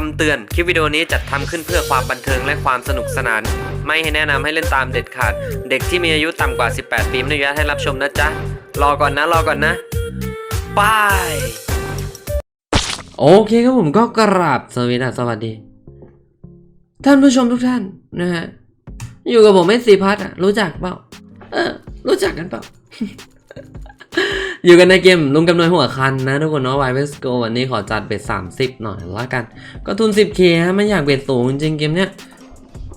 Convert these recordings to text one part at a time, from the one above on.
คำเตือน คลิปวิดีโอนี้จัดทำขึ้นเพื่อความบันเทิงและความสนุกสนาน ไม่ให้แนะนำให้เล่นตามเด็ดขาด เด็กที่มีอายุต่ำกว่า 18 ปีไม่อนุญาตให้รับชมนะจ๊ะ รอก่อนนะ รอก่อนนะบายโอเคครับผมก็กราบสวัสดีสวัสดี ท่านผู้ชมทุกท่านนะฮะ อยู่กับผมเอสซีพัทอะรู้จักเปล่า เออ รู้จักกันเปล่า อยู่กันในเกมลุงกำนวยหัวคันนะทุกคนเนาะ y v e s Go วันนี้ขอจัดเบ็ด30 หน่อยละกัน ก็ทุน 10k ฮะไม่อยากเบ็ดสูงจริงเกมเนี้ย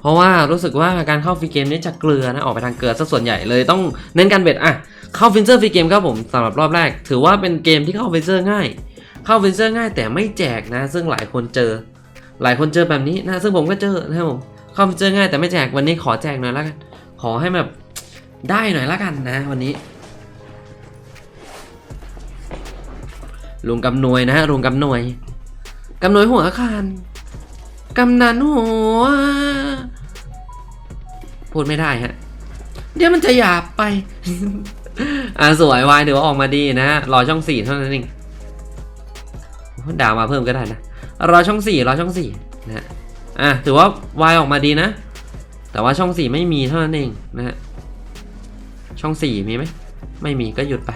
เพราะว่ารู้สึกว่าการเข้าฟรีเกมนี้จะเกลือนะออกไปทางเกลือซะส่วนใหญ่เลยต้องเน้นการเบ็ดอะเข้าฟินเซอร์ฟรีเกมครับผมสำหรับรอบแรก ถือว่าเป็นเกมที่เข้าฟินเซอร์ง่าย เข้าฟินเซอร์ง่ายแต่ไม่แจกนะ ซึ่งหลายคนเจอ หลายคนเจอแบบนี้นะซึ่งผมก็เจอนะครับผมเข้าฟินเซอร์ง่ายแต่ไม่แจกวันนี้ขอแจกหน่อยละกันขอให้แบบได้หน่อยละกันนะ วันนี้ ลุงกำนวยนะฮะลุงกำนวยกำนวยหัวอาคารกำนันหัวพูดไม่ได้ฮะ เดี๋ยวมันจะหยาบไป อ่าสวยวายถือว่าออกมาดีนะฮะรอช่องสี่เท่านั้นเองด่ามาเพิ่มก็ได้นะรอช่องสี่รอช่องสี่นะฮะอะถือว่าวายออกมาดีนะ แต่ว่าช่องสี่ไม่มีเท่านั้นเองนะฮะช่องสี่มีไหมไม่มีก็หยุดไป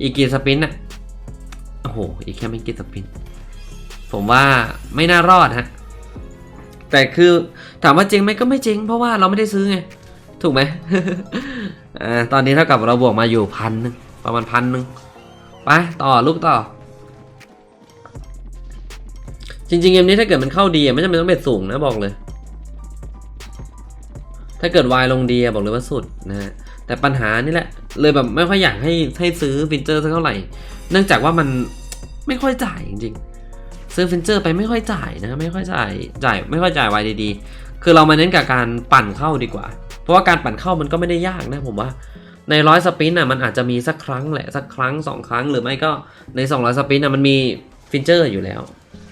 อีกกี่สปินอะ โอ้โห อีกแค่ไม่กี่สปิน ผมว่าไม่น่ารอดฮะ แต่คือถามว่าเจ๊งไหมก็ไม่เจ๊งเพราะว่าเราไม่ได้ซื้อไง ถูกไหมอตอนนี้เท่ากับเราบวกมาอยู่พันหนึ่งประมาณพันหนึ่งไปต่อลูกต่อ จริงๆเกมนี้ถ้าเกิดมันเข้าดีไม่จำเป็นต้องเบ็ดสูงนะบอกเลย ถ้าเกิดวายลงดีบอกเลยว่าสุดนะฮะ แต่ปัญหานี่แหละเลยแบบไม่ค่อยอยากให้ให้ซื้อฟินเจอร์สักเท่าไหร่ เนื่องจากว่ามันไม่ค่อยจ่ายจริงๆ ซื้อฟินเจอร์ไปไม่ค่อยจ่ายนะไม่ค่อยจ่ายจ่ายไม่ค่อยจ่ายไวดีๆ คือเรามาเน้นกับการปั่นเข้าดีกว่า เพราะว่าการปั่นเข้ามันก็ไม่ได้ยากนะผมว่าในร้อยสปินอะมันอาจจะมีสักครั้งแหละสักครั้งสองครั้งหรือไม่ก็ใน 200 สปินอะมันมีฟินเจอร์อยู่แล้ว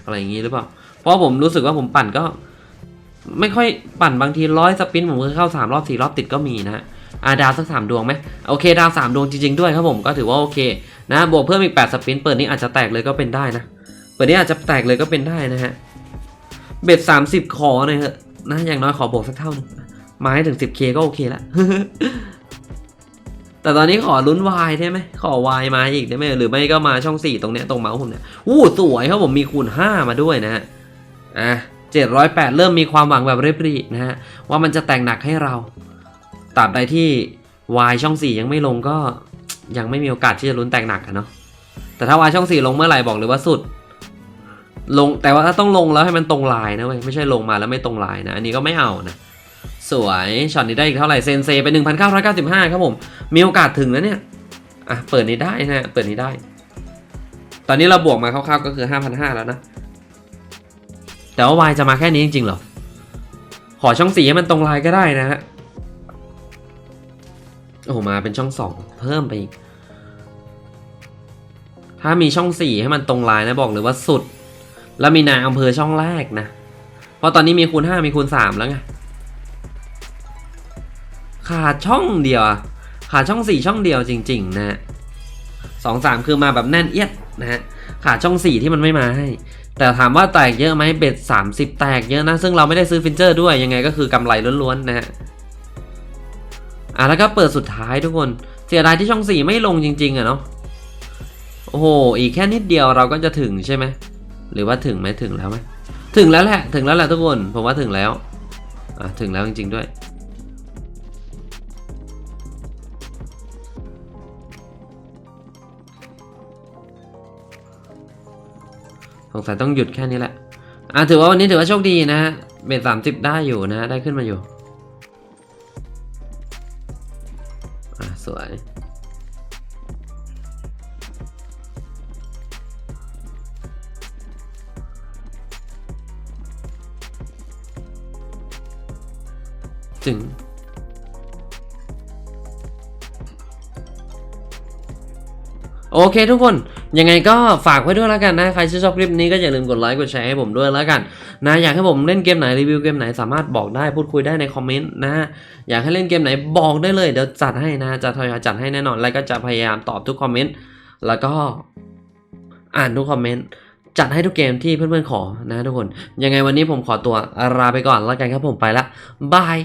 อะไรอย่างนี้หรือเปล่า เพราะผมรู้สึกว่าผมปั่นก็ ไม่ค่อยปั่นบางทีร้อยสปินผมก็เข้าสามรอบสี่รอบติดก็มีนะ อาดาวสักสามดวงไหมโอเคดาวสามดวงจริงๆด้วยครับผมก็ถือว่าโอเคนะบวกเพิ่มอีก8สปินเปิดนี้อาจจะแตกเลยก็เป็นได้นะเปิดนี้อาจจะแตกเลยก็เป็นได้นะฮะเบ็ด30ขอหน่อยเถอะนะอย่างน้อยขอบวกสักเท่าหนึงมาให้ถึง 10k ก็โอเคละแต่ตอนนี้ขอลุ้นวายได้ไหมขอวายมาอีกได้ไหมหรือไม่ก็มาช่อง 4 ตรงเนี้ยตรงเมาส์ผมเนี่ยอู้สวยครับผมมีคูณ 5 มาด้วยนะฮะอะ708 เริ่มมีความหวังแบบเรียบรีนะฮะว่ามันจะแต่งหนักให้เรา ตราบใดที่วายช่อง 4 ยังไม่ลงก็ยังไม่มีโอกาสที่จะลุ้นแตกหนักอะเนาะแต่ถ้าวายช่องสี่ลงเมื่อไหร่บอกเลยว่าสุด ลงแต่ว่าถ้าต้องลงแล้วให้มันตรงลายนะเว้ยไม่ใช่ลงมาแล้วไม่ตรงลายนะ อันนี้ก็ไม่เอานะ สวยช็อตนี้ได้อีกเท่าไหร่เซนเซไป 1,995 ครับผม มีโอกาสถึงแล้วเนี่ย อะ เปิดนี้ได้นะฮะเปิดนี้ได้ ตอนนี้เราบวกมาคร่าวๆก็คือ 5,500 แล้วนะ แต่ว่าวายจะมาแค่นี้จริงๆเหรอ ขอช่องสี่ให้มันตรงลายก็ได้นะฮะ โอ้โหมาเป็นช่องสองเพิ่มไปอีกถ้ามีช่องสี่ให้มันตรงลายนะบอกเลยว่าสุด แล้วมีนายอำเภอช่องแรกนะ เพราะตอนนี้มีคูณห้ามีคูณสามแล้วไง ขาดช่องเดียวอะขาดช่องสี่ช่องเดียวจริง ๆ นะฮะสองสามคือมาแบบแน่นเอียดนะฮะขาดช่องสี่ที่มันไม่มาให้ แต่ถามว่าแตกเยอะไหมเบ็ดสามสิบแตกเยอะนะ ซึ่งเราไม่ได้ซื้อฟินเจอร์ด้วยยังไงก็คือกำไรล้วนๆนะฮะ อะแล้วก็เปิดสุดท้ายทุกคน เสียดายที่ช่องสี่ไม่ลงจริงๆอะเนาะโอ้โหอีกแค่นิดเดียวเราก็จะถึงใช่ไหมหรือว่าถึงไหมถึงแล้วไหมถึงแล้วแหละถึงแล้วแหละทุกคนผมว่าถึงแล้วอะถึงแล้วจริงๆด้วยสงสัยต้องหยุดแค่นี้แหละอะถือว่าวันนี้ถือว่าโชคดีนะฮะเบ็ดสามสิบได้อยู่นะฮะได้ขึ้นมาอยู่ สวย จึงโอเคทุกคน ยังไงก็ฝากไว้ด้วยแล้วกันนะ ใครที่ชอบคลิปนี้ก็อย่าลืมกดไลค์กดแชร์ให้ผมด้วยแล้วกัน นะอยากให้ผมเล่นเกมไหนรีวิวเกมไหนสามารถบอกได้พูดคุยได้ในคอมเมนต์นะอยากให้เล่นเกมไหนบอกได้เลยเดี๋ยวจัดให้นะจะทยอยจัดให้แน่นอน แล้วก็จะพยายามตอบทุกคอมเมนต์แล้วก็อ่านทุกคอมเมนต์จัดให้ทุกเกมที่เพื่อนๆขอนะทุกคน ยังไงวันนี้ผมขอตัวลาไปก่อนแล้วกันครับผมไปละบาย